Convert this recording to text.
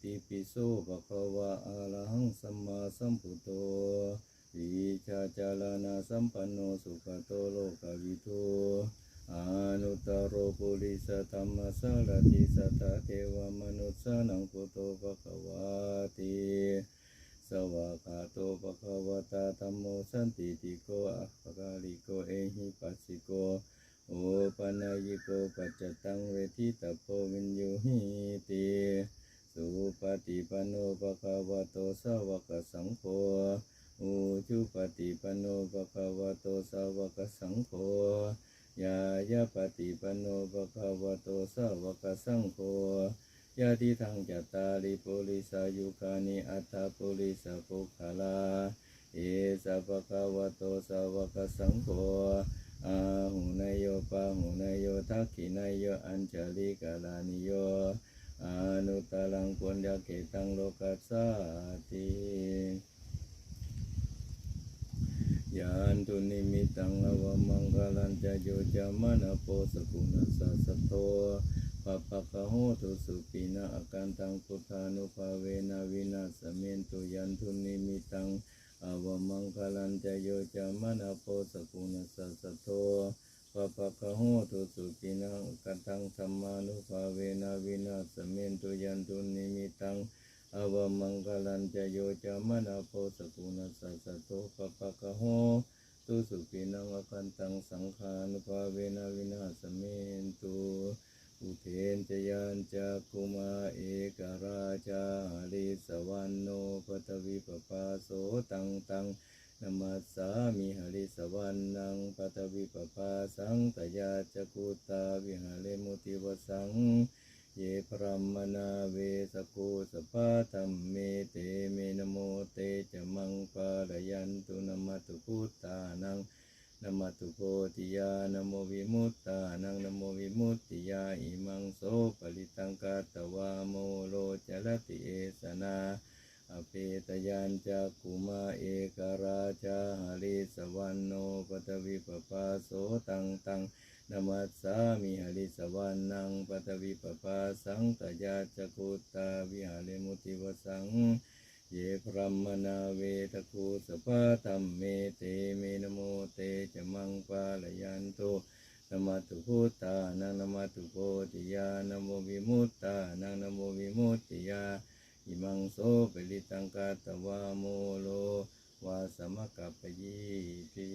ติปิโสภะคะวะอะระหังสัมมาสัมพุทโธวิชาจารณะสัมปันโนสุขโตโลกวิทูอนุตตรโรปุริสธรรมสารติสัทธะเทวมนุสสานังพุทโธภะคะวะติสวากาโตภะคะวะตาธัมโมสันติติโกอัปปะกาลิโกเอหิปัสสิโกโอปัญญิโกปัจจตังเวทิตาโพวินยูหิติ สุปฏิปันโนภะคะวะโตสาวกสังโฆอุจุปฏิปันโนภะคะวะโตสาวกสังโฆยายาปฏิปันโนภะคะวะโตสาวกสังโฆยาติทังจัตตาริปุริสายุคานิอัตถปุริสปุคลาเอสะภะคะวะโตสาวกสังโฆอาหุนายโยปะหุนายโยทักขินายโยอัญจลิกาลานิโย อนุตตรังปุญญเกตังโลกัสสาติยานตุนิมิตังอวมังคลันจะโยจามนะโปสกุณสัสสะโตปะปะคะโหตุสุปินะอาการตังพุทธานุภาเวนะวินาสเมนตุยันตุนิมิตังอวมังคลันจะโยจามนะโปสกุณสัสสะโต ปะปะคะโหตุสุปินังกัตังธรรมานุภาเวนะวินาสเมนตุยันตุนิมิตังอวมังคลันจะโยจามนาโพสกุณสัสสโตปะปะคะโหตุสุปินังกันตังสังขานุภาเวนะวินาสเมนตุอุเทนจยันจักคุมาเอกราชาหาริสวรรณโนปตวิปปาโสตังตัง นามัสสามิหาริสวรรณังปัตวิปปาสังตยาจกุตาวิหารมุติวสัง เยพรหมนาเวสกุสปาธัมเมเตเมนโมเตจะมังปาลยันตุนมัตุพุตตานังนมัตุโพธิยานโมวิมุตตานังนโมวิมุตติยาอิมังโสปริตังกาตวาโมโลจลติเอสนา อเปตยัญจักกุมาเอกราชาหาริสวรรณโนปตวิปปาโสตังตังนมัสสามิหาริสวรรณังปตวิปปาสังตยาจกุตตาวิหารมุติวสังเยพรมนาเวทคูสภาตัมเมเตเมนโมเตจะมังปาลยันโตนมัตุพุตตานังนมัตตุโพธิยานโมวิมุตตานังนโมวิมุตติยา อิมังโสปิลิตังกาตวาโมโลวาสมกัปปยีติ